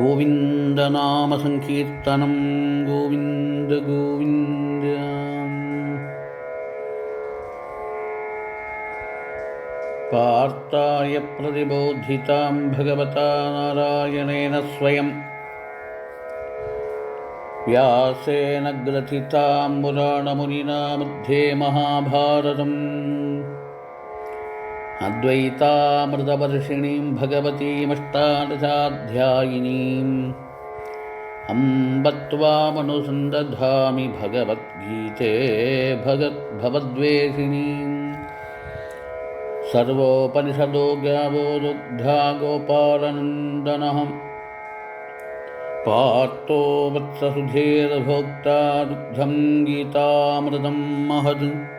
गोविन्दनामसङ्कीर्तनं गोविन्द गोविन्द। पार्ताय प्रतिबोधितां भगवता नारायणेन स्वयं। व्यासेन ग्रथितां पुराणमुनिना मध्ये महाभारतम् अद्वैतामृतवर्षिणीं भगवतीमष्टादशाध्यायिनीम् अम्ब त्वामनुसन्दधामि भगवद्गीते भगत् भवद्वेषिणीम् सर्वोपनिषदो गावो दुग्धा गोपालनन्दनः पार्थो वत्ससुधेर्भोक्ता दुग्धं गीतामृतं महत्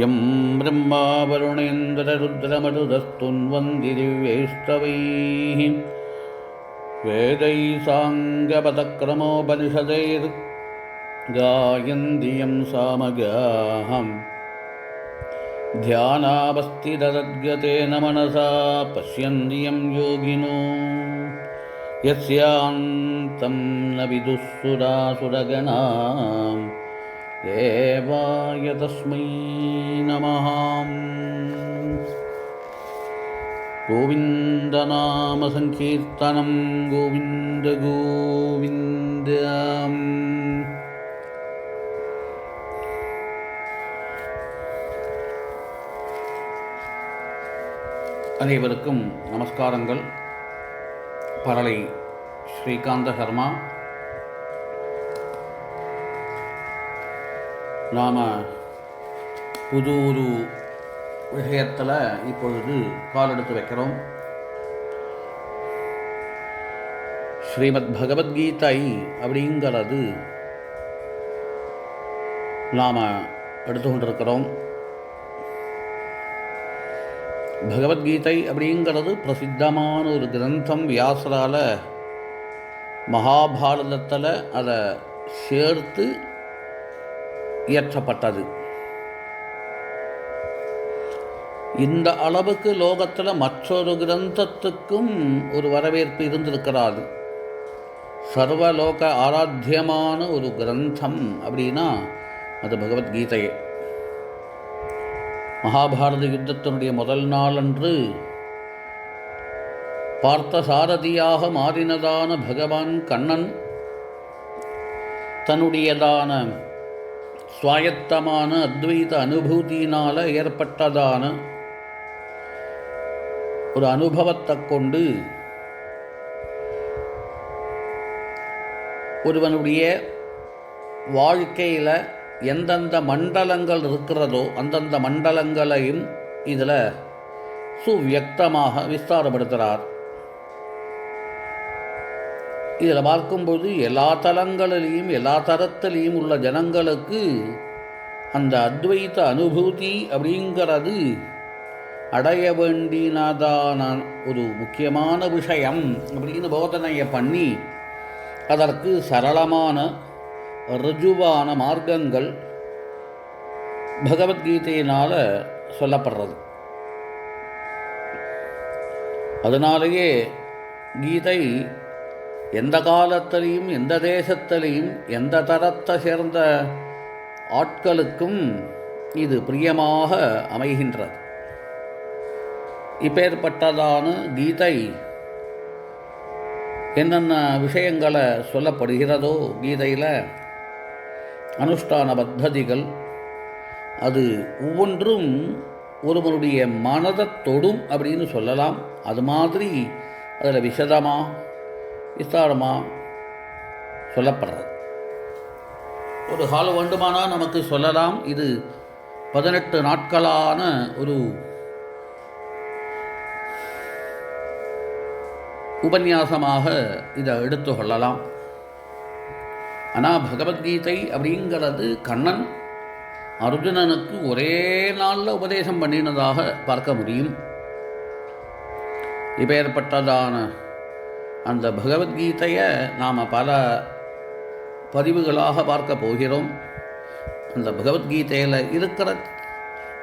यं ब्रह्मा वरुणेन्द्ररुद्रमरुदस्तुन्वन्ति दिव्यैस्तवैः वेदैः साङ्गपदक्रमोपनिषदैर्गायन्ति यं सामगाहम् ध्यानावस्थितदद्गतेन मनसा पश्यन्ति यं योगिनो यस्यान्तं न विदुःसुरासुरगणाम् देवाय तस्मै नमः गोविन्दनामसङ्कीर्तनं गोविन्द गोविन्द அனைவருக்கும் நமஸ்காரங்கள் பரளை ஸ்ரீகாந்த சர்மா நாம் புது ஒரு விஷயத்தில் இப்பொழுது கால் எடுத்து வைக்கிறோம். ஸ்ரீமத் பகவத்கீதை அப்படிங்கிறது நாம் எடுத்துக்கொண்டிருக்கிறோம் பகவத்கீதை அப்படிங்கிறது பிரசித்தமான ஒரு கிரந்தம். வியாசரால் மகாபாரதத்தில் அதை சேர்த்து இயற்றப்பட்டது. இந்த அளவுக்கு லோகத்தில் மற்றொரு கிரந்தத்துக்கும் ஒரு வரவேற்பு இருந்திருக்கிறாது. சர்வலோக ஆராத்தியமான ஒரு கிரந்தம் அப்படின்னா அது பகவத்கீதையே. மகாபாரத யுத்தத்தினுடைய முதல் நாளன்று பார்த்த சாரதியாக மாறினதான பகவான் கண்ணன் தன்னுடையதான சுவாயத்தமான அத்வைத அனுபூதியினால் ஏற்பட்டதான ஒரு அனுபவத்தை கொண்டு ஒருவனுடைய வாழ்க்கையில் எந்தெந்த மண்டலங்கள் இருக்கிறதோ அந்தந்த மண்டலங்களையும் இதில் சுவியக்தமாக விஸ்தாரப்படுத்துகிறார் இதில் பார்க்கும்போது எல்லா தலங்களிலையும் எல்லா தரத்திலையும் உள்ள ஜனங்களுக்கு அந்த அத்வைத்த அனுபூதி அப்படிங்கிறது அடைய வேண்டினதான ஒரு முக்கியமான விஷயம் அப்படின்னு போதனையை பண்ணி அதற்கு சரளமான ருஜுவான மார்க்கங்கள் பகவத்கீதையினால் சொல்லப்படுறது. அதனாலேயே கீதை எந்த காலத்திலையும் எந்த தேசத்திலையும் எந்த தரத்தை சேர்ந்த ஆட்களுக்கும் இது பிரியமாக அமைகின்றது. இப்பேற்பட்டதான கீதை என்னென்ன விஷயங்களை சொல்லப்படுகிறதோ கீதையில் அனுஷ்டான பத்ததிகள் அது ஒவ்வொன்றும் ஒருவனுடைய மனதை தொடும் அப்படின்னு சொல்லலாம். அது மாதிரி அதில் விசதமாக விஸ்தாரமாக சொல்லப்படுறது. ஒரு ஹால் வேண்டுமானால் நமக்கு சொல்லலாம். இது பதினெட்டு நாட்களான ஒரு உபன்யாசமாக இதை எடுத்து கொள்ளலாம். ஆனால் பகவத்கீதை அப்படிங்கிறது கண்ணன் அர்ஜுனனுக்கு ஒரே நாளில் உபதேசம் பண்ணினதாக பார்க்க முடியும். இப்பேற்பட்டதான அந்த பகவத்கீதையை நாம் பல பதிவுகளாக பார்க்க போகிறோம். அந்த பகவத்கீதையில் இருக்கிற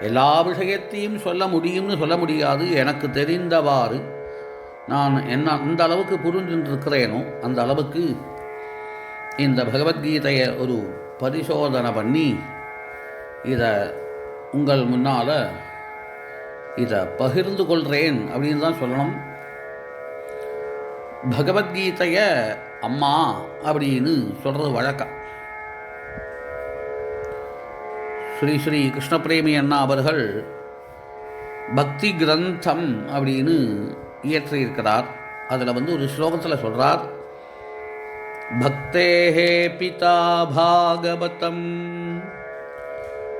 எல்லா விஷயத்தையும் சொல்ல முடியும்னு சொல்ல முடியாது. எனக்கு தெரிந்தவாறு நான் என்ன அந்த அளவுக்கு புரிஞ்சுருக்கிறேனோ அந்த அளவுக்கு இந்த பகவத்கீதையை ஒரு பரிசோதனை பண்ணி இதை உங்கள் முன்னால் இதை பகிர்ந்து கொள்கிறேன் அப்படின்னு தான் சொல்லணும். பகவத்கீதையை அம்மா அப்படின்னு சொல்கிறது வழக்கம். ஸ்ரீ ஸ்ரீ கிருஷ்ணபிரேமி அண்ணா அவர்கள் பக்தி கிரந்தம் அப்படின்னு இயற்றியிருக்கிறார். அதில் வந்து ஒரு ஸ்லோகத்தில் சொல்கிறார் பக்தேஹே பிதா பாகவதம்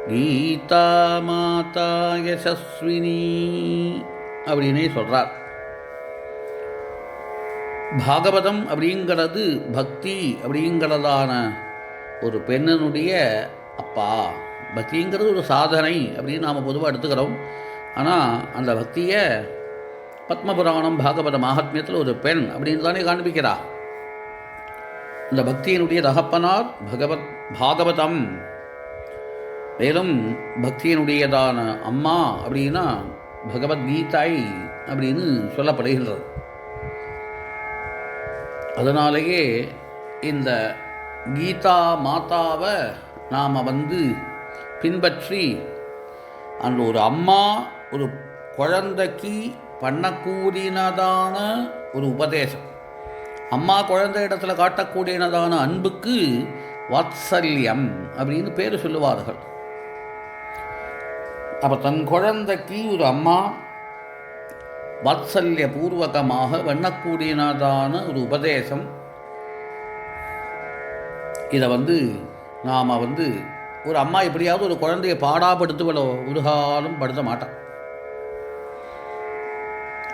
கீதா மாதா யசஸ்வினி அப்படின்னே சொல்கிறார் பாகவதம் அப்படிங்கிறது பக்தி அப்படிங்கிறதான ஒரு பெண்ணனுடைய அப்பா. பக்திங்கிறது ஒரு சாதனை அப்படின்னு நாம் பொதுவாக எடுத்துக்கிறோம். ஆனால் அந்த பக்தியை பத்மபுராணம் பாகவத மகாத்மியத்தில் ஒரு பெண் அப்படின்னு தானே காண்பிக்கிறா. இந்த பக்தியினுடைய தகப்பனார் பகவத் பாகவதம். மேலும் பக்தியினுடையதான அம்மா அப்படின்னா பகவத்கீதாய் அப்படின்னு சொல்லப்படுகின்றது. அதனாலேயே இந்த கீதா மாதாவை நாம் வந்து பின்பற்றி அந்த ஒரு அம்மா ஒரு குழந்தைக்கு பண்ணக்கூடியனதான ஒரு உபதேசம். அம்மா குழந்தை இடத்துல காட்டக்கூடியனதான அன்புக்கு வாத்சல்யம் அப்படின்னு பேர் சொல்லுவார்கள். அப்போ தன் குழந்தைக்கு ஒரு அம்மா வாத்சல்ய பூர்வகமாக வண்ணக்கூடியனதான ஒரு உபதேசம். இதை வந்து நாம் வந்து ஒரு அம்மா எப்படியாவது ஒரு குழந்தையை பாடாப்படுத்துவளோ ஒரு காலம் படுத்த மாட்டான்.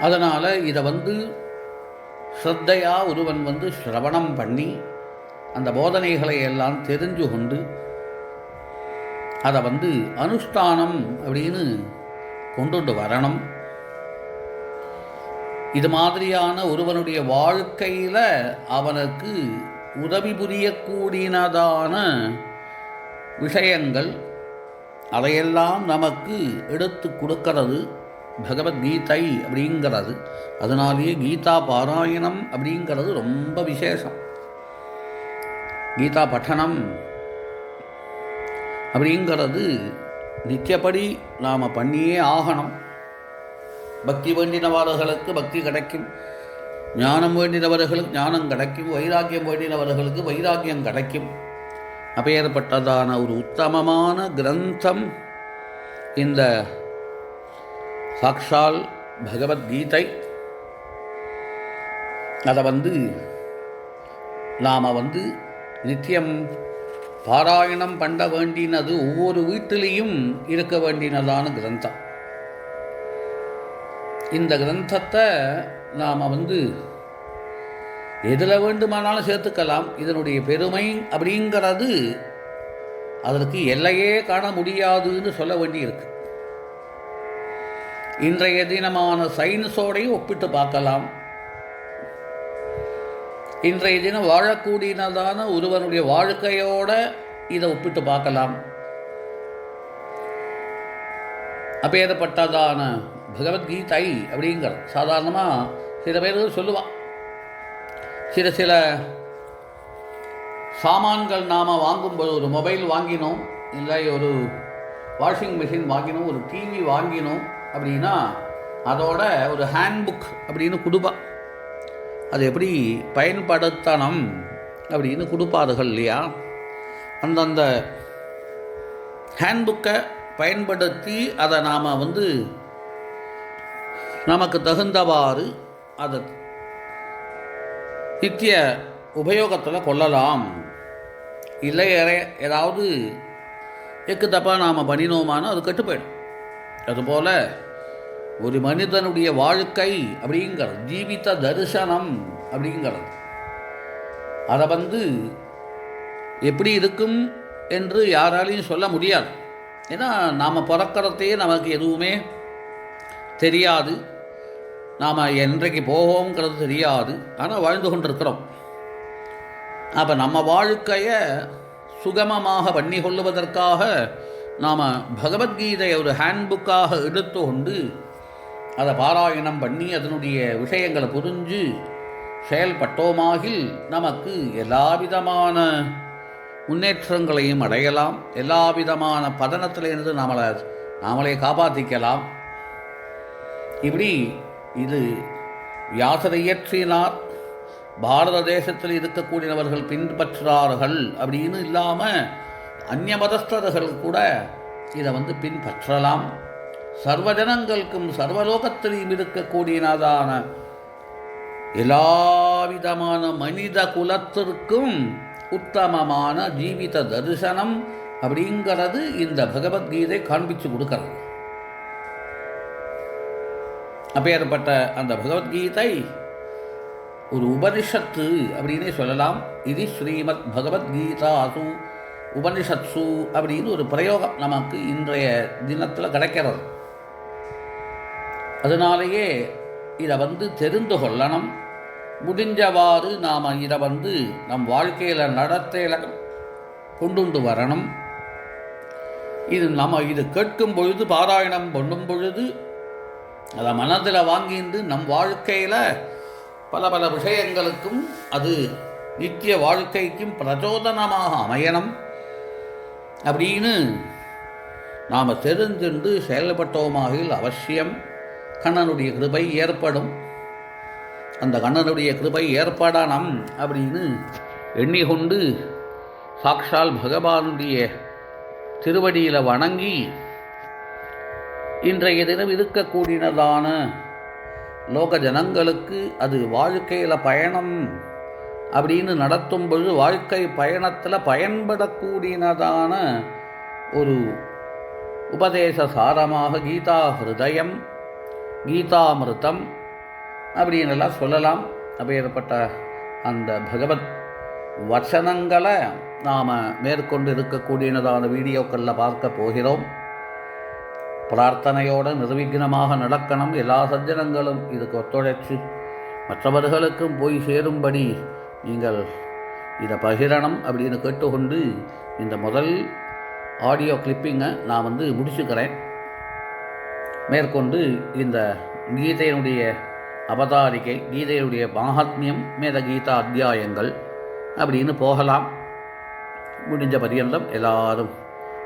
அதனால் இதை வந்து ஸ்ரத்தையாக ஒருவன் வந்து சிரவணம் பண்ணி அந்த போதனைகளை எல்லாம் தெரிஞ்சு கொண்டு அதை வந்து அனுஷ்டானம் அப்படின்னு கொண்டு வரணும். இது மாதிரியான ஒருவனுடைய வாழ்க்கையில் அவனுக்கு உதவி புரியக்கூடியனதான விஷயங்கள் அதையெல்லாம் நமக்கு எடுத்து கொடுக்கிறது பகவத்கீதை அப்படிங்கிறது. அதனாலேயே கீதா பாராயணம் அப்படிங்கிறது ரொம்ப விசேஷம். கீதா பட்டனம் அப்படிங்கிறது நித்தியப்படி நாம் பண்ணியே ஆகணும். பக்தி வேண்டினவர்களுக்கு பக்தி கிடைக்கும். ஞானம் வேண்டினவர்களுக்கு ஞானம் கிடைக்கும். வைராக்கியம் வேண்டினவர்களுக்கு வைராக்கியம் கிடைக்கும். அப்பேற்பட்டதான ஒரு உத்தமமான கிரந்தம் இந்த சாக்ஷால் பகவத்கீதை. அதை வந்து நாம் வந்து நித்தியம் பாராயணம் பண்ண வேண்டினது ஒவ்வொரு வீட்டிலையும் இருக்க வேண்டினதான கிரந்தம். இந்த கிரந்தத்தை நாம் வந்து எதில் வேண்டுமானாலும் சேர்த்துக்கலாம். இதனுடைய பெருமை அப்படிங்கிறது அதற்கு எல்லையே காண முடியாதுன்னு சொல்ல வேண்டியிருக்கு. இன்றைய தினமான சயின்ஸோடையும் ஒப்பிட்டு பார்க்கலாம். இன்றைய தினம் வாழக்கூடியனதான ஒருவனுடைய வாழ்க்கையோட இதை ஒப்பிட்டு பார்க்கலாம். அப்பேதப்பட்டதான பகவத்கீதை அப்படிங்கிறது. சாதாரணமாக சில பேர் சொல்லுவான் சில சில சாமான்கள் நாம் வாங்கும்போது ஒரு மொபைல் வாங்கினோம் இல்லை ஒரு வாஷிங் மிஷின் வாங்கினோம் ஒரு டிவி வாங்கினோம் அப்படின்னா அதோட ஒரு ஹேண்ட்புக் அப்படின்னு கொடுப்பா. அது எப்படி? பயன்படுத்தணும் அப்படின்னு கொடுப்பார்கள் இல்லையா? அந்தந்த ஹேண்ட்புக்கை பயன்படுத்தி அதை நாம் வந்து நமக்கு தகுந்தவாறு அதை நித்திய உபயோகத்தில் கொள்ளலாம். இல்லை ஏதாவது எக்கு தப்பாக நாம் பண்ணினோமானா அது கெட்டு அதுபோல் ஒரு மனிதனுடைய வாழ்க்கை அப்படிங்கிறது ஜீவித தரிசனம் அப்படிங்கிறது அதை வந்து எப்படி இருக்கும் என்று யாராலையும் சொல்ல முடியாது. ஏன்னா நாம் பிறக்கிறதே நமக்கு எதுவுமே தெரியாது. நாம் என்றைக்கு போவோங்கிறது தெரியாது. ஆனால் வாழ்ந்து கொண்டிருக்கிறோம். அப்போ நம்ம வாழ்க்கையை சுகமமாக பண்ணி கொள்ளுவதற்காக நாம் பகவத்கீதையை ஒரு ஹேண்ட்புக்காக எடுத்து கொண்டு அதை பாராயணம் பண்ணி அதனுடைய விஷயங்களை புரிஞ்சு செயல்பட்டோமாகில் நமக்கு எல்லா விதமான முன்னேற்றங்களையும் அடையலாம். எல்லா விதமான பதனத்திலிருந்து நம்மளை நாமளே காப்பாற்றிக்கலாம் இப்படி இது வியாசரையற்றினார். பாரத தேசத்தில் இருக்கக்கூடியவர்கள் பின்பற்றார்கள் அப்படின்னு இல்லாமல் அந்நிய மதஸ்தர்கள் கூட இதை வந்து பின்பற்றலாம். சர்வஜனங்களுக்கும் சர்வலோகத்திலையும் இருக்கக்கூடியனதான எல்லாவிதமான மனித குலத்திற்கும் உத்தமமான ஜீவித தரிசனம் அப்படிங்கிறது இந்த பகவத்கீதை காண்பிச்சு கொடுக்கிறது. அப்பேற்பட்ட அந்த பகவத்கீதை ஒரு உபனிஷத்து அப்படின்னே சொல்லலாம். இது ஸ்ரீமத் பகவத்கீதாசு உபனிஷத்சு அப்படின்னு ஒரு பிரயோகம் நமக்கு இன்றைய தினத்தில் கிடைக்கிறது. அதனாலேயே இதை வந்து தெரிந்து கொள்ளணும். முடிஞ்சவாறு நாம் இதை வந்து நம் வாழ்க்கையில் நடத்தையில் கொண்டு வரணும். இது நம்ம இது கேட்கும் பொழுது பாராயணம் பண்ணும் பொழுது அதை மனதில் வாங்கிட்டு நம் வாழ்க்கையில் பல பல விஷயங்களுக்கும் அது நித்திய வாழ்க்கைக்கும் பிரச்சோதனமாக அமையணும். அப்படின்னு நாம் தெரிஞ்சென்று செயல்பட்டோமாகில் அவசியம். கண்ணனுடைய கிருபை ஏற்படும். அந்த கண்ணனுடைய கிருபை ஏற்படணும் அப்படின்னு எண்ணிக்கொண்டு சாக்ஷால் பகவானுடைய திருவடியில் வணங்கி இன்றைய தினம் இருக்கக்கூடியதான லோக ஜனங்களுக்கு அது வாழ்க்கையில் பயணம் அப்படின்னு நடத்தும் பொழுது வாழ்க்கை பயணத்தில் பயன்படக்கூடியதான ஒரு உபதேச சாரமாக கீதா ஹிருதயம் கீதாமிருத்தம் அப்படின்னு எல்லாம் சொல்லலாம். அப்பேற்பட்ட அந்த பகவத் வசனங்களை நாம் மேற்கொண்டு இருக்கக்கூடியதான வீடியோக்களில் பார்க்க போகிறோம். பிரார்த்தனையோடு நிர்விக்னமாக நடக்கணும் எல்லா சஜ்ஜனங்களும் இதுக்கு ஒத்துழைச்சு மற்றவர்களுக்கும் போய் சேரும்படி நீங்கள் இதை பகிரணும் அப்படின்னு கேட்டுக்கொண்டு இந்த முதல் ஆடியோ கிளிப்பிங்கை நான் வந்து முடிச்சுக்கிறேன். மேற்கொண்டு இந்த கீதையினுடைய அவதாரிகை கீதையுடைய மகாத்மியம் மேத கீதா அத்தியாயங்கள் அப்படின்னு போகலாம். முடிஞ்ச பரியந்தம் எல்லாரும்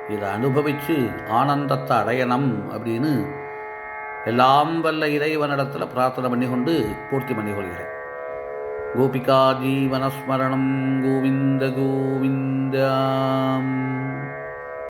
இதை அனுபவித்து ஆனந்தத்தை அடையணும் அப்படின்னு எல்லாம் வல்ல இறைவனிடத்தில் பிரார்த்தனை பண்ணி கொண்டு பூர்த்தி பண்ணி கொள்கிறேன் கோபிகா ஜீவனஸ்மரணம் கோவிந்த கோவிந்தாம்.